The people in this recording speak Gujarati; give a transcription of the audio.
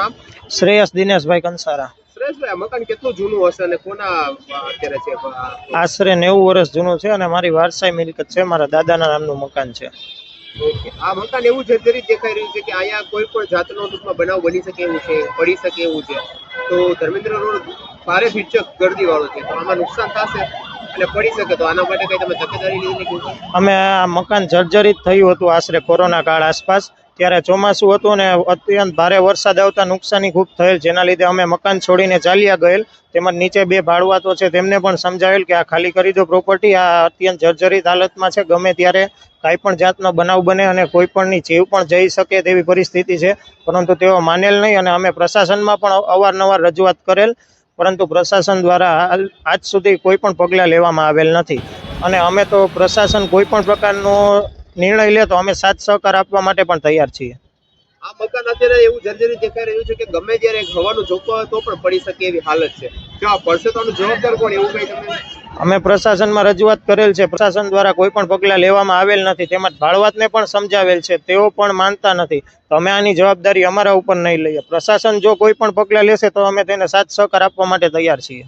નામ? શ્રેયસ દિનેશભાઈ કંસારા. મકાન કેટલું જૂનું હશે અને કોના અત્યારે છે? આશરે નેવું વર્ષ જૂનું છે અને મારી વારસાઈ મિલકત છે મારા દાદાના નામનું મકાન છે. આ મકાન એવું જર્જરિત દેખાઈ રહ્યું છે કે અહીંયા કોઈ પણ જાતનો ટૂંકમાં બનાવ બની શકે એવું છે પડી શકે એવું છે. તો ધર્મેન્દ્ર રોડ ભારે ભીચક ગરદી વાળો છે. તો આમાં નુકસાન થશે અને પડી શકે તો આના માટે કઈ તમે તકેદારી લીધી અમે આ મકાન જર્જરિત થયું હતું આશરે કોરોના કાળ આસપાસ. ત્યારે ચોમાસું હતું ને અત્યંત ભારે વરસાદ આવતા નુકસાની ખૂબ થયેલ, જેના લીધે અમે મકાન છોડીને ચાલ્યા ગયેલ. તેમજ નીચે બે ભાડવાતો છે, તેમને પણ સમજાવેલ કે આ ખાલી કરી દો પ્રોપર્ટી આ અત્યંત જર્જરિત હાલતમાં છે, ગમે ત્યારે કાંઈ પણ જાતનો બનાવ બને અને કોઈ પણની જીવ પણ જઈ શકે તેવી પરિસ્થિતિ છે. પરંતુ તેઓ માનેલ નહીં અને અમે પ્રશાસનમાં પણ અવારનવાર રજૂઆત કરેલ, પરંતુ પ્રશાસન દ્વારા આજ સુધી કોઈ પણ પગલાં લેવામાં આવેલ નથી. અને અમે તો પ્રશાસન કોઈ પણ પ્રકારનો નિર્ણય લે તો અમે સાથ સહકાર આપવા માટે પણ તૈયાર છીએ. આ મકાન અત્યારે એવું જર્જરી દેખાઈ રહ્યું છે કે ગમે ત્યારે હવાનું જોખમ હોય તો પણ પડી શકે એવી હાલત છે. જો આ પડશે તો જવાબદાર કોણ એવું કઈ તમે અમે પ્રશાસનમાં રજૂઆત કરેલ છે. પ્રશાસન દ્વારા કોઈ પણ પગલાં લેવામાં આવેલ નથી. તેમજ ભાડવાતને પણ સમજાવેલ છે. તેઓ પણ માનતા નથી. તો અમે આની જવાબદારી અમારા ઉપર નહીં લઈએ. પ્રશાસન જો કોઈ પણ પગલાં લેશે તો અમે તેને સાથ સહકાર આપવા માટે તૈયાર છીએ.